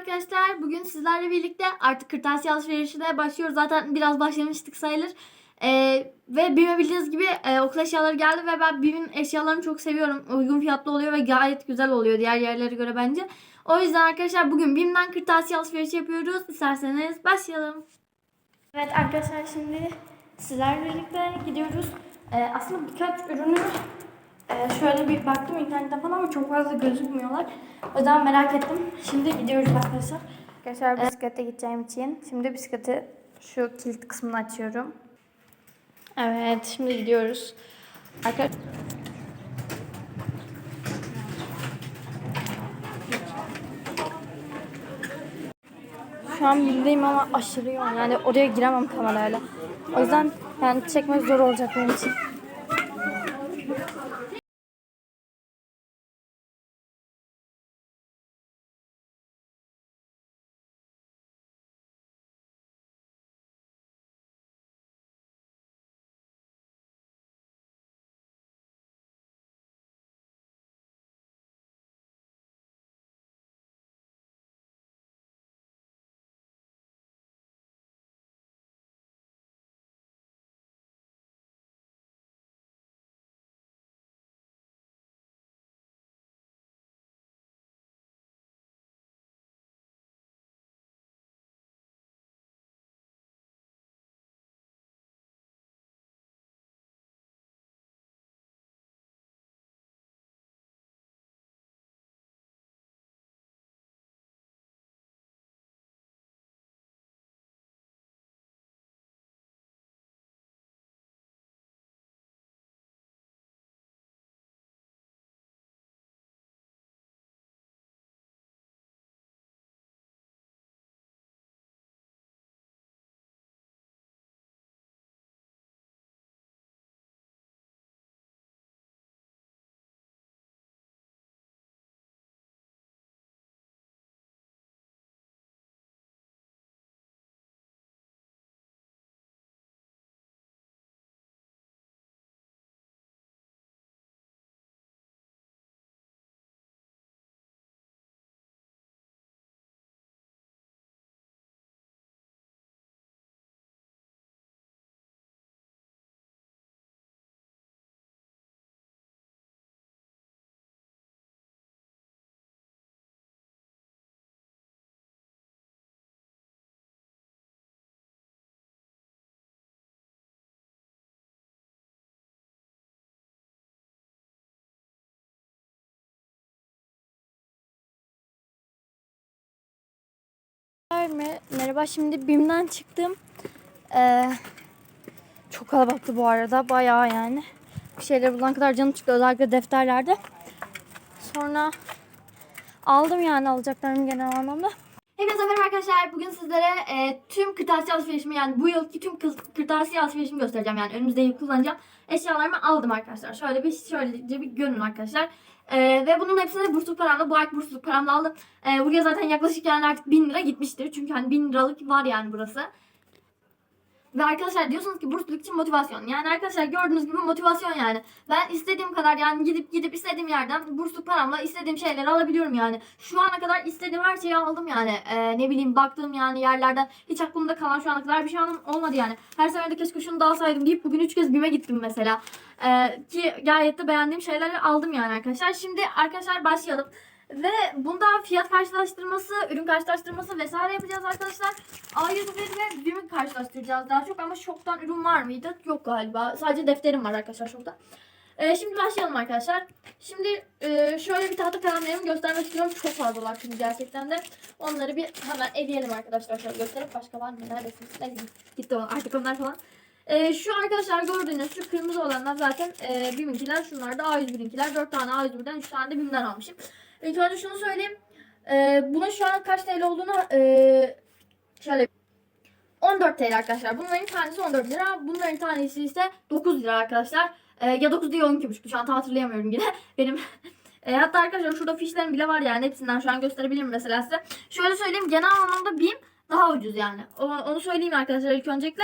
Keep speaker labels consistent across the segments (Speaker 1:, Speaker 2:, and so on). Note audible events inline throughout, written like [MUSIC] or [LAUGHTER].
Speaker 1: arkadaşlar. Bugün sizlerle birlikte artık kırtasiye alışverişine başlıyoruz. Zaten biraz başlamıştık sayılır. Ee, ve BİM'e bildiğiniz gibi e, okul eşyaları geldi ve ben BİM'in eşyalarını çok seviyorum. Uygun fiyatlı oluyor ve gayet güzel oluyor diğer yerlere göre bence. O yüzden arkadaşlar bugün BİM'den kırtasiye alışverişi yapıyoruz. İsterseniz başlayalım. Evet arkadaşlar şimdi sizlerle birlikte gidiyoruz. Ee, aslında birkaç ürünü ee, şöyle bir baktım internette falan ama çok fazla gözükmüyorlar. O yüzden merak ettim. Şimdi gidiyoruz arkadaşlar. Arkadaşlar bisiklete gideceğim için şimdi bisikleti şu kilit kısmını açıyorum. Evet şimdi gidiyoruz. Arkadaşlar Şu an bildeyim ama aşırı yoğun. Yani oraya giremem kamerayla. O yüzden yani çekmek zor olacak benim için. Merhaba şimdi BİM'den çıktım. Ee, çok kalabalıktı bu arada bayağı yani. Bir şeyler bulana kadar canım çıktı özellikle defterlerde. Sonra aldım yani alacaklarımı genel anlamda. Hepinize merhaba arkadaşlar. Bugün sizlere e, tüm kırtasiye alışverişimi yani bu yılki tüm kırtasiye alışverişimi göstereceğim. Yani önümüzde yıl kullanacağım. Eşyalarımı aldım arkadaşlar. Şöyle bir şöylece bir görün arkadaşlar. E, ve bunun hepsini de bursluk paramla, bu ayki bursluk paramla aldım. E, buraya zaten yaklaşık yani artık 1000 lira gitmiştir. Çünkü hani 1000 liralık var yani burası. Ve arkadaşlar diyorsunuz ki bursluluk için motivasyon. Yani arkadaşlar gördüğünüz gibi motivasyon yani. Ben istediğim kadar yani gidip gidip istediğim yerden bursluk paramla istediğim şeyleri alabiliyorum yani. Şu ana kadar istediğim her şeyi aldım yani. Ee, ne bileyim baktığım yani yerlerden hiç aklımda kalan şu ana kadar bir şey olmadı yani. Her seferinde keşke şunu da alsaydım deyip bugün 3 kez BİM'e gittim mesela. Ee, ki gayet de beğendiğim şeyleri aldım yani arkadaşlar. Şimdi arkadaşlar başlayalım. Ve bunda fiyat karşılaştırması, ürün karşılaştırması vesaire yapacağız arkadaşlar. A101 ve BİM'i karşılaştıracağız daha çok ama şoktan ürün var mıydı? Yok galiba. Sadece defterim var arkadaşlar şokta. Ee, şimdi başlayalım arkadaşlar. Şimdi e, şöyle bir tahta kalemlerimi göstermek istiyorum. Çok fazlalar çünkü gerçekten de. Onları bir hemen eleyelim arkadaşlar. Şöyle gösterip başka var mı? Neredesiniz? Ne gitti o artık onlar falan. Ee, şu arkadaşlar gördüğünüz şu kırmızı olanlar zaten e, BİM'inkiler. Şunlar da A101'inkiler. 4 tane A101'den 3 tane de BİM'den almışım. İlk önce şunu söyleyeyim. Ee, bunun şu an kaç TL olduğunu e, şöyle 14 TL arkadaşlar. Bunların tanesi 14 lira. Bunların tanesi ise 9 lira arkadaşlar. Ee, ya 9 değil 12,5. Şu an tam hatırlayamıyorum yine. [LAUGHS] Benim e, hatta arkadaşlar şurada fişlerim bile var yani. Hepsinden şu an gösterebilirim mesela size. Şöyle söyleyeyim genel anlamda BİM daha ucuz yani. Onu, onu söyleyeyim arkadaşlar ilk öncelikle.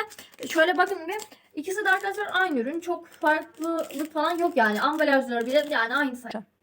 Speaker 1: Şöyle bakın bir. İkisi de arkadaşlar aynı ürün. Çok farklılık falan yok yani. Ambalajları bile yani aynı sayı.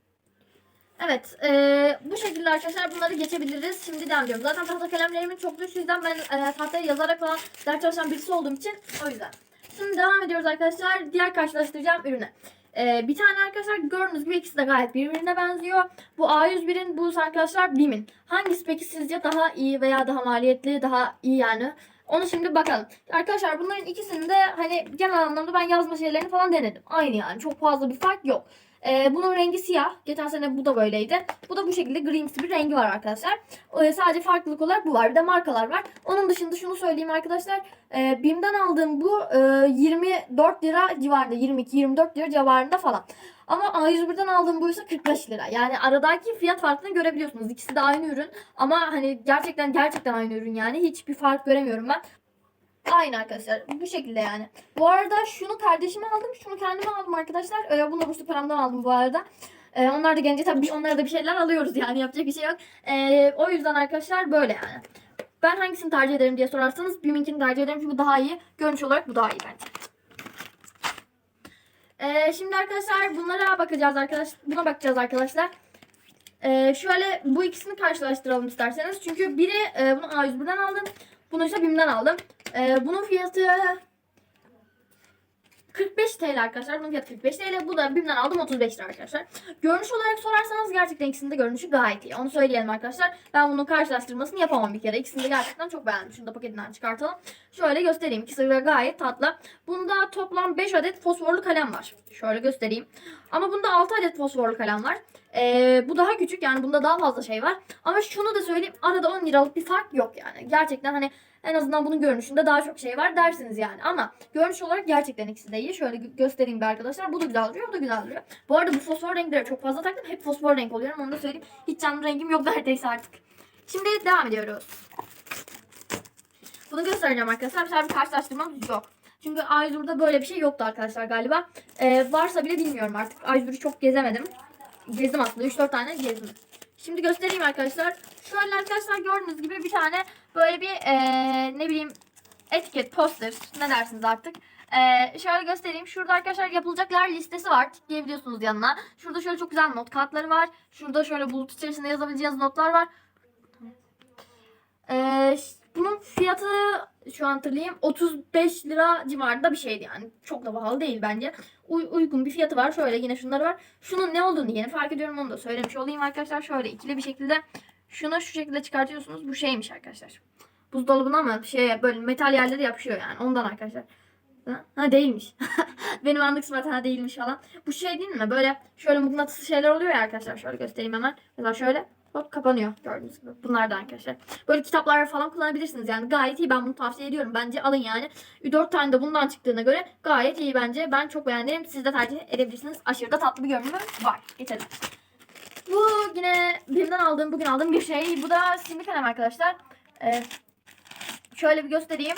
Speaker 1: Evet. eee, bu şekilde arkadaşlar bunları geçebiliriz. Şimdi devam ediyorum. Zaten tahta kalemlerimin çok düş. yüzden ben eee tahtaya yazarak falan ders çalışan birisi olduğum için o yüzden. Şimdi devam ediyoruz arkadaşlar. Diğer karşılaştıracağım ürüne. Eee, bir tane arkadaşlar gördüğünüz gibi ikisi de gayet birbirine benziyor. Bu A101'in bu arkadaşlar BİM'in. Hangisi peki sizce daha iyi veya daha maliyetli, daha iyi yani? Onu şimdi bakalım. Arkadaşlar bunların ikisini de hani genel anlamda ben yazma şeylerini falan denedim. Aynı yani çok fazla bir fark yok. Ee, bunun rengi siyah. Geçen sene bu da böyleydi. Bu da bu şekilde grimsi bir rengi var arkadaşlar. Ee, sadece farklılık olarak bu var. Bir de markalar var. Onun dışında şunu söyleyeyim arkadaşlar. Ee, BİM'den aldığım bu e, 24 lira civarında. 22-24 lira civarında falan. Ama A101'den aldığım bu ise 45 lira. Yani aradaki fiyat farkını görebiliyorsunuz. İkisi de aynı ürün. Ama hani gerçekten gerçekten aynı ürün yani. Hiçbir fark göremiyorum ben. Aynı arkadaşlar. Bu şekilde yani. Bu arada şunu kardeşime aldım. Şunu kendime aldım arkadaşlar. Ee, bunu da burslu paramdan aldım bu arada. Ee, onlar da gelince tabii onlara da bir şeyler alıyoruz yani. Yapacak bir şey yok. Ee, o yüzden arkadaşlar böyle yani. Ben hangisini tercih ederim diye sorarsanız BİM'inkini tercih ederim. Çünkü bu daha iyi. Görünüş olarak bu daha iyi bence. Ee, şimdi arkadaşlar bunlara bakacağız arkadaşlar. Buna bakacağız arkadaşlar. Ee, şöyle bu ikisini karşılaştıralım isterseniz. Çünkü biri e, bunu A101'den aldım. Bunu ise BİM'den aldım. Ee, bunun fiyatı 45 TL arkadaşlar. Bunun fiyatı 45 TL. Bu da BİM'den aldım 35 lira arkadaşlar. Görünüş olarak sorarsanız gerçekten ikisinin de görünüşü gayet iyi. Onu söyleyelim arkadaşlar. Ben bunun karşılaştırmasını yapamam bir kere. İkisini de gerçekten çok beğendim. Şunu da paketinden çıkartalım. Şöyle göstereyim. İkisi de gayet tatlı. Bunda toplam 5 adet fosforlu kalem var. Şöyle göstereyim. Ama bunda 6 adet fosforlu kalem var. Ee, bu daha küçük yani bunda daha fazla şey var. Ama şunu da söyleyeyim arada 10 liralık bir fark yok yani. Gerçekten hani en azından bunun görünüşünde daha çok şey var dersiniz yani. Ama görünüş olarak gerçekten ikisi de iyi. Şöyle gö- göstereyim bir arkadaşlar. Bu da güzel duruyor, bu da güzel duruyor. Bu arada bu fosfor renkleri çok fazla taktım. Hep fosfor renk oluyorum. Onu da söyleyeyim. Hiç canlı rengim yok [LAUGHS] neredeyse artık. Şimdi devam ediyoruz. Bunu göstereceğim arkadaşlar. Mesela bir karşılaştırmamız yok. Çünkü A101'de böyle bir şey yoktu arkadaşlar galiba. Ee, varsa bile bilmiyorum artık. A101'i çok gezemedim. Gezdim aslında. 3-4 tane gezdim. Şimdi göstereyim arkadaşlar. Şöyle arkadaşlar gördüğünüz gibi bir tane böyle bir eee, ne bileyim etiket, poster ne dersiniz artık. Eee, şöyle göstereyim. Şurada arkadaşlar yapılacaklar listesi var. Tıklayabiliyorsunuz yanına. Şurada şöyle çok güzel not kağıtları var. Şurada şöyle bulut içerisinde yazabileceğiniz notlar var. Eee, ş- bunun fiyatı şu an hatırlayayım 35 lira civarında bir şeydi yani. Çok da pahalı değil bence. Uy- uygun bir fiyatı var. Şöyle yine şunları var. Şunun ne olduğunu yeni fark ediyorum onu da söylemiş olayım arkadaşlar. Şöyle ikili bir şekilde şunu şu şekilde çıkartıyorsunuz. Bu şeymiş arkadaşlar. Buzdolabına mı şey böyle metal yerleri yapışıyor yani ondan arkadaşlar. Ha, değilmiş. [LAUGHS] Benim anlık zaten değilmiş falan. Bu şey değil mi? Böyle şöyle mıknatıslı şeyler oluyor ya arkadaşlar. Şöyle göstereyim hemen. Mesela şöyle hop kapanıyor gördüğünüz gibi. Bunlar da arkadaşlar. Böyle kitaplar falan kullanabilirsiniz yani. Gayet iyi. Ben bunu tavsiye ediyorum. Bence alın yani. 4 tane de bundan çıktığına göre gayet iyi bence. Ben çok beğendim. Siz de tercih edebilirsiniz. Aşırı da tatlı bir görünümü var. Geçelim. Bu yine birinden aldığım, bugün aldığım bir şey. Bu da simli kalem arkadaşlar. Ee, şöyle bir göstereyim.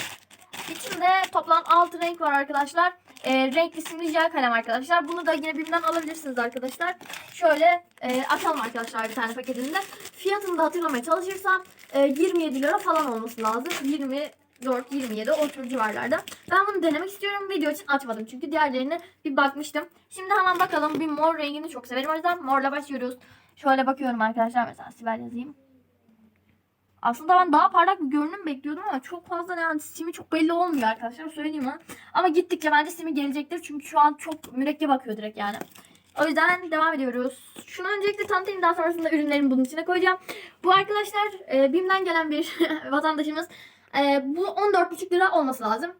Speaker 1: İçinde toplam 6 renk var arkadaşlar. Ee, renkli simli kalem arkadaşlar. Bunu da yine birimden alabilirsiniz arkadaşlar. Şöyle e, atalım arkadaşlar bir tane paketinde. Fiyatını da hatırlamaya çalışırsam e, 27 lira falan olması lazım. 24 27 o tür civarlarda. Ben bunu denemek istiyorum. Video için açmadım. Çünkü diğerlerine bir bakmıştım. Şimdi hemen bakalım. Bir mor rengini çok severim. O yüzden morla başlıyoruz. Şöyle bakıyorum arkadaşlar. Mesela Sibel yazayım. Aslında ben daha parlak bir görünüm bekliyordum ama çok fazla yani simi çok belli olmuyor arkadaşlar söyleyeyim ha. Ama gittikçe bence simi gelecektir çünkü şu an çok mürekkep bakıyor direkt yani. O yüzden devam ediyoruz. Şunu öncelikle tanıtayım daha sonrasında ürünlerimi bunun içine koyacağım. Bu arkadaşlar e, BİM'den gelen bir [LAUGHS] vatandaşımız. E, bu 14,5 lira olması lazım.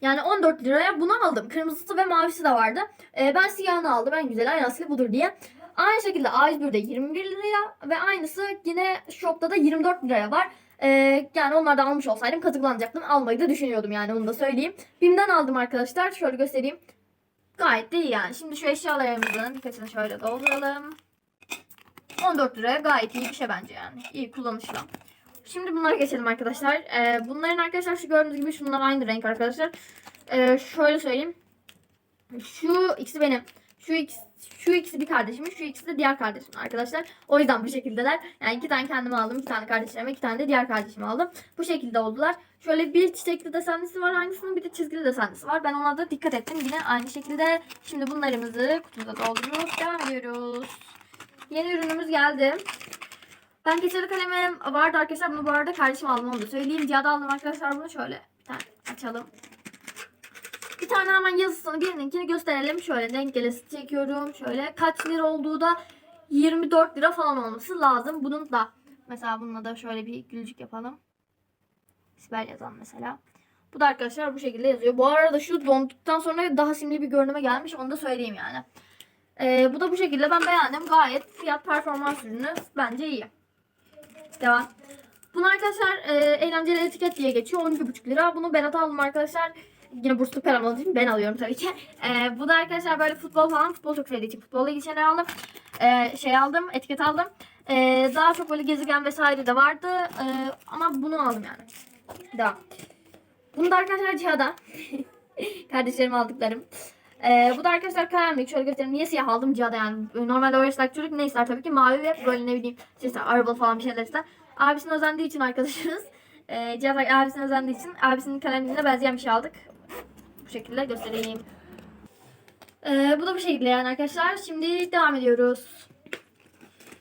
Speaker 1: Yani 14 liraya bunu aldım. Kırmızısı ve mavisi de vardı. E, ben siyahını aldım. En güzel aynı aslı budur diye. Aynı şekilde A101'de 21 liraya ve aynısı yine shopta da 24 liraya var. Ee, yani onlardan almış olsaydım kazıklanacaktım. Almayı da düşünüyordum yani onu da söyleyeyim. BİM'den aldım arkadaşlar. Şöyle göstereyim. Gayet iyi yani. Şimdi şu eşyalarımızın birkaçını şöyle dolduralım. 14 liraya gayet iyi bir şey bence yani. İyi kullanışlı. Şimdi bunlara geçelim arkadaşlar. Ee, bunların arkadaşlar şu gördüğünüz gibi şunlar aynı renk arkadaşlar. Ee, şöyle söyleyeyim. Şu ikisi benim. Şu ikisi, şu ikisi bir kardeşimin, şu ikisi de diğer kardeşim arkadaşlar. O yüzden bu şekildeler. Yani iki tane kendime aldım, iki tane kardeşlerime, iki tane de diğer kardeşime aldım. Bu şekilde oldular. Şöyle bir çiçekli desenlisi var aynısının, bir de çizgili desenlisi var. Ben ona da dikkat ettim. Yine aynı şekilde. Şimdi bunlarımızı kutumuza dolduruyoruz. Devam ediyoruz. Yeni ürünümüz geldi. Ben keçeli kalemim vardı arkadaşlar. Bunu bu arada kardeşim aldım onu da söyleyeyim. Cihat'a aldım arkadaşlar bunu şöyle. Bir tane açalım. Bir tane hemen yazısını birininkini gösterelim. Şöyle denk gelesi çekiyorum. Şöyle kaç lira olduğu da 24 lira falan olması lazım. Bunun da mesela bununla da şöyle bir gülücük yapalım. Sibel yazan mesela. Bu da arkadaşlar bu şekilde yazıyor. Bu arada şu donduktan sonra daha simli bir görünüme gelmiş. Onu da söyleyeyim yani. Ee, bu da bu şekilde. Ben beğendim. Gayet fiyat performans ürünü. Bence iyi. Devam. Bunu arkadaşlar e, eğlenceli etiket diye geçiyor. 12,5 lira. Bunu ben aldım arkadaşlar. Yine burslu param olduğu için ben alıyorum tabii ki. [LAUGHS] E, bu da arkadaşlar böyle futbol falan. Futbol çok sevdiği için futbolla ilgili şeyler aldım. E, şey aldım. Etiket aldım. E, daha çok böyle gezegen vesaire de vardı. E, ama bunu aldım yani. Devam. Bunu da arkadaşlar Cihat'a. [LAUGHS] Kardeşlerim aldıklarım. Ee, bu da arkadaşlar kalemlik. Şöyle göstereyim. Niye siyah aldım Cihat'a yani. Normalde o yaştaki çocuk ne ister tabii ki. Mavi ve böyle ne bileyim. İster, araba falan bir şeyler ister. Abisine özendiği için arkadaşımız. Ee, Cihat abisine özendiği için abisinin kalemliğine benzeyen bir şey aldık. Bu şekilde göstereyim. Ee, bu da bu şekilde yani arkadaşlar. Şimdi devam ediyoruz.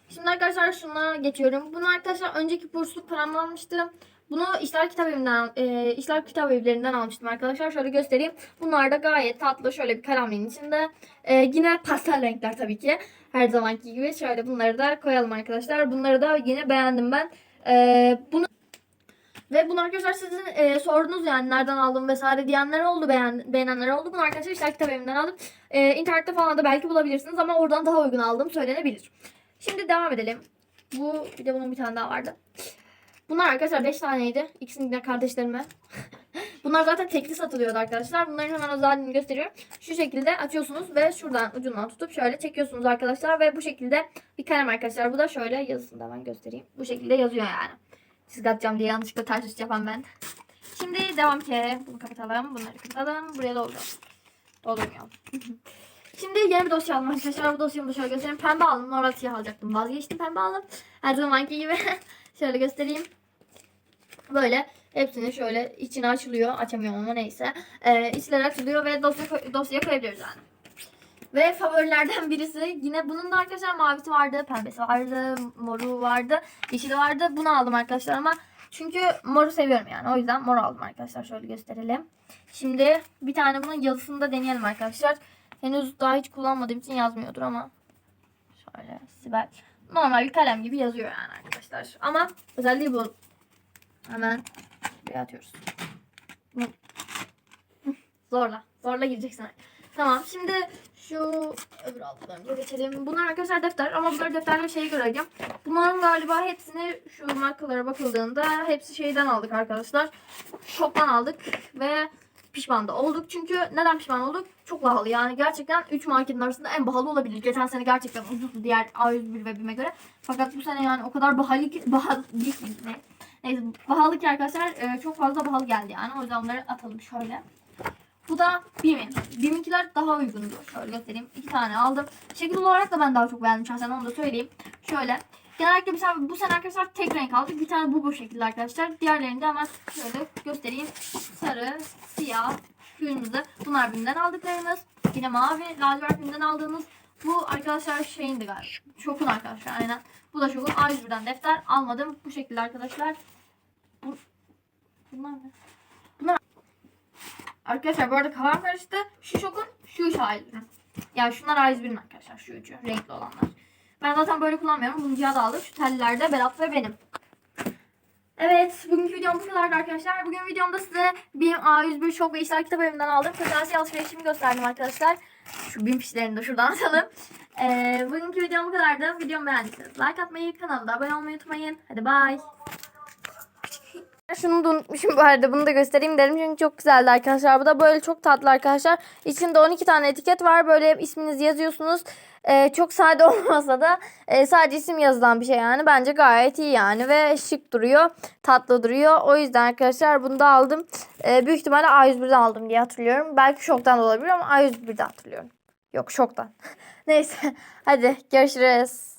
Speaker 1: Şimdi arkadaşlar şuna geçiyorum. Bunu arkadaşlar önceki bursluk paramla almıştım. Bunu işler kitap evinden, e, işler kitap evlerinden almıştım arkadaşlar. Şöyle göstereyim. Bunlar da gayet tatlı. Şöyle bir kalemliğin içinde. E, yine pastel renkler tabii ki. Her zamanki gibi. Şöyle bunları da koyalım arkadaşlar. Bunları da yine beğendim ben. E, bunu ve bunu arkadaşlar sizin e, sordunuz yani nereden aldım vesaire diyenler oldu, beğen, beğenenler oldu. Bunu arkadaşlar işler kitap evinden aldım. E, internette falan da belki bulabilirsiniz ama oradan daha uygun aldım söylenebilir. Şimdi devam edelim. Bu bir de bunun bir tane daha vardı. Bunlar arkadaşlar 5 taneydi. İkisini de kardeşlerime. [LAUGHS] Bunlar zaten tekli satılıyordu arkadaşlar. Bunların hemen özelliğini gösteriyorum. Şu şekilde açıyorsunuz ve şuradan ucundan tutup şöyle çekiyorsunuz arkadaşlar. Ve bu şekilde bir kalem arkadaşlar. Bu da şöyle yazısını da hemen göstereyim. Bu şekilde yazıyor yani. Çizgi atacağım diye yanlışlıkla ters üst yapan ben. Şimdi devam ki. Bunu kapatalım. Bunları kapatalım. Buraya dolduralım. Doldurmayalım. [LAUGHS] Şimdi yeni bir dosya aldım arkadaşlar. Bu dosyamı da şöyle göstereyim. Pembe aldım. Normal siyah alacaktım. Vazgeçtim pembe aldım. Her zamanki gibi. [LAUGHS] şöyle göstereyim. Böyle hepsini şöyle içine açılıyor. Açamıyorum ama neyse. Ee, içleri açılıyor ve dosya, dosyaya koyabiliyoruz yani. Ve favorilerden [LAUGHS] birisi yine bunun da arkadaşlar mavisi vardı, pembesi vardı, moru vardı, yeşili vardı. Bunu aldım arkadaşlar ama çünkü moru seviyorum yani. O yüzden mor aldım arkadaşlar. Şöyle gösterelim. Şimdi bir tane bunun yazısını da deneyelim arkadaşlar. Henüz daha hiç kullanmadığım için yazmıyordur ama şöyle Sibel. Normal bir kalem gibi yazıyor yani arkadaşlar. Ama özelliği bu. Hemen buraya atıyoruz. Zorla. Zorla gireceksin. Tamam. Şimdi şu öbür altlarımıza geçelim. Bunlar arkadaşlar defter ama bunları defterle şeye göre alacağım. Bunların galiba hepsini şu markalara bakıldığında hepsi şeyden aldık arkadaşlar. Shop'tan aldık ve pişman da olduk. Çünkü neden pişman olduk? Çok pahalı yani gerçekten 3 marketin arasında en pahalı olabilir. Geçen sene gerçekten ucuzdu diğer A101 ve BİM'e göre. Fakat bu sene yani o kadar pahalı ki pahalı ne? Neyse pahalı ki arkadaşlar e, çok fazla pahalı geldi yani. O yüzden bunları atalım şöyle. Bu da BİM'in. BİM'inkiler daha uygundu. Şöyle göstereyim. İki tane aldım. Şekil olarak da ben daha çok beğendim şahsen onu da söyleyeyim. Şöyle. Genellikle mesela bu sene arkadaşlar tek renk aldık. Bir tane bu bu şekilde arkadaşlar. Diğerlerini de hemen şöyle göstereyim. Sarı, siyah, kırmızı. Bunlar BİM'den aldıklarımız. Yine mavi, lacivert BİM'den aldığımız. Bu arkadaşlar şeyindi galiba. Şokun arkadaşlar aynen. Bu da Şokun A101'den defter almadım. Bu şekilde arkadaşlar. Bu, bunlar ne? Bunlar Arkadaşlar bu arada kafam karıştı. Şu şokun şu üç ayrı. Yani şunlar A101'in arkadaşlar şu üçü renkli olanlar. Ben zaten böyle kullanmıyorum. Bunu Cihat aldı. Şu teller de Berat ve benim. Evet, bugünkü videom bu kadardı arkadaşlar. Bugün videomda size BİM A101 Şok ve İşler Kitap Evi'nden aldığım kırtasiye alışverişimi gösterdim arkadaşlar. Şu BİM fişlerini de şuradan [LAUGHS] atalım. Ee, bugünkü videom bu kadardı. Videomu beğendiyseniz like atmayı, kanalda abone olmayı unutmayın. Hadi bye. Şunu da unutmuşum bu arada. Bunu da göstereyim dedim çünkü çok güzeldi arkadaşlar. Bu da böyle çok tatlı arkadaşlar. İçinde 12 tane etiket var. Böyle isminizi yazıyorsunuz. Ee, çok sade [LAUGHS] olmasa da e, sadece isim yazılan bir şey yani. Bence gayet iyi yani ve şık duruyor. Tatlı duruyor. O yüzden arkadaşlar bunu da aldım. Ee, büyük ihtimalle A101'den aldım diye hatırlıyorum. Belki şoktan da olabilir ama A101'den hatırlıyorum. Yok şoktan. [LAUGHS] Neyse. Hadi görüşürüz.